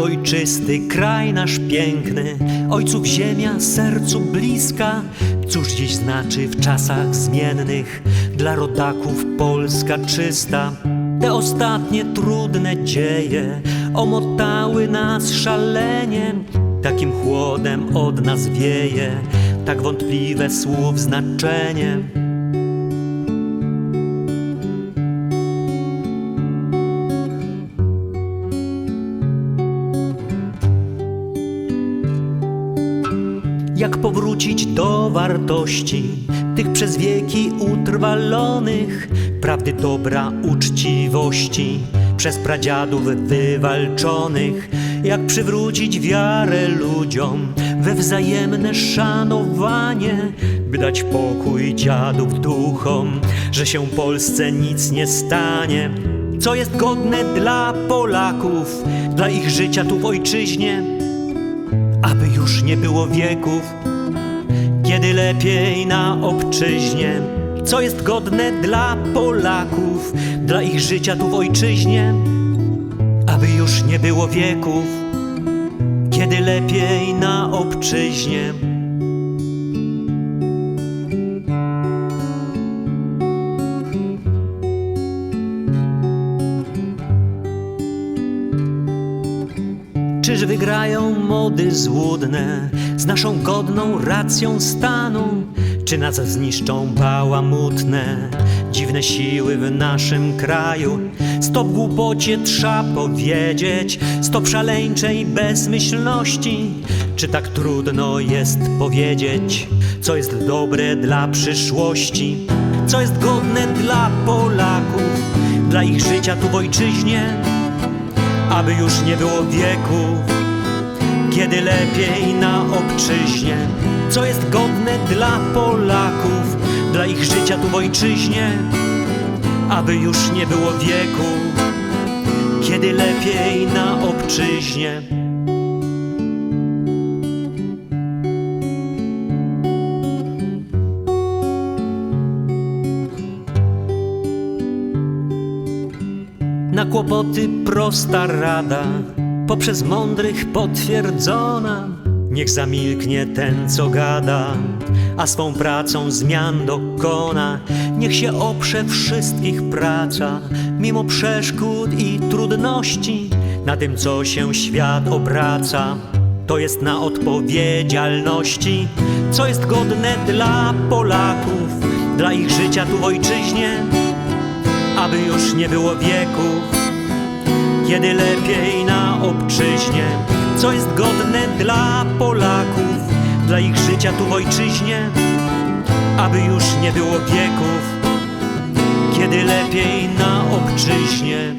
ojczysty kraj nasz piękny, ojców ziemia sercu bliska. Cóż dziś znaczy w czasach zmiennych dla rodaków Polska czysta? Te ostatnie trudne dzieje omotały nas szalenie, takim chłodem od nas wieje, tak wątpliwe słów znaczenie. Jak powrócić do wartości tych przez wieki utrwalonych, prawdy dobra, uczciwości, przez pradziadów wywalczonych? Jak przywrócić wiarę ludziom we wzajemne szanowanie, by dać pokój dziadów duchom, że się Polsce nic nie stanie? Co jest godne dla Polaków, dla ich życia tu w ojczyźnie? Aby już nie było wieków, kiedy lepiej na obczyźnie, co jest godne dla Polaków, dla ich życia tu w ojczyźnie, aby już nie było wieków, kiedy lepiej na obczyźnie. Czyż wygrają mody złudne z naszą godną racją stanu? Czy nas zniszczą bałamutne, dziwne siły w naszym kraju? Stop głupocie trzeba powiedzieć, stop szaleńczej bezmyślności. Czy tak trudno jest powiedzieć, co jest dobre dla przyszłości? Co jest godne dla Polaków, dla ich życia tu w ojczyźnie? Aby już nie było wieków, kiedy lepiej na obczyźnie, co jest godne dla Polaków, dla ich życia tu w ojczyźnie, aby już nie było wieków, kiedy lepiej na obczyźnie. Na kłopoty prosta rada, poprzez mądrych potwierdzona. Niech zamilknie ten, co gada, a swą pracą zmian dokona. Niech się oprze wszystkich praca, mimo przeszkód i trudności, na tym, co się świat obraca. To jest na odpowiedzialności, co jest godne dla Polaków, dla ich życia tu w ojczyźnie aby już nie było wieków, kiedy lepiej na obczyźnie, co jest godne dla Polaków, dla ich życia tu w ojczyźnie, aby już nie było wieków, kiedy lepiej na obczyźnie.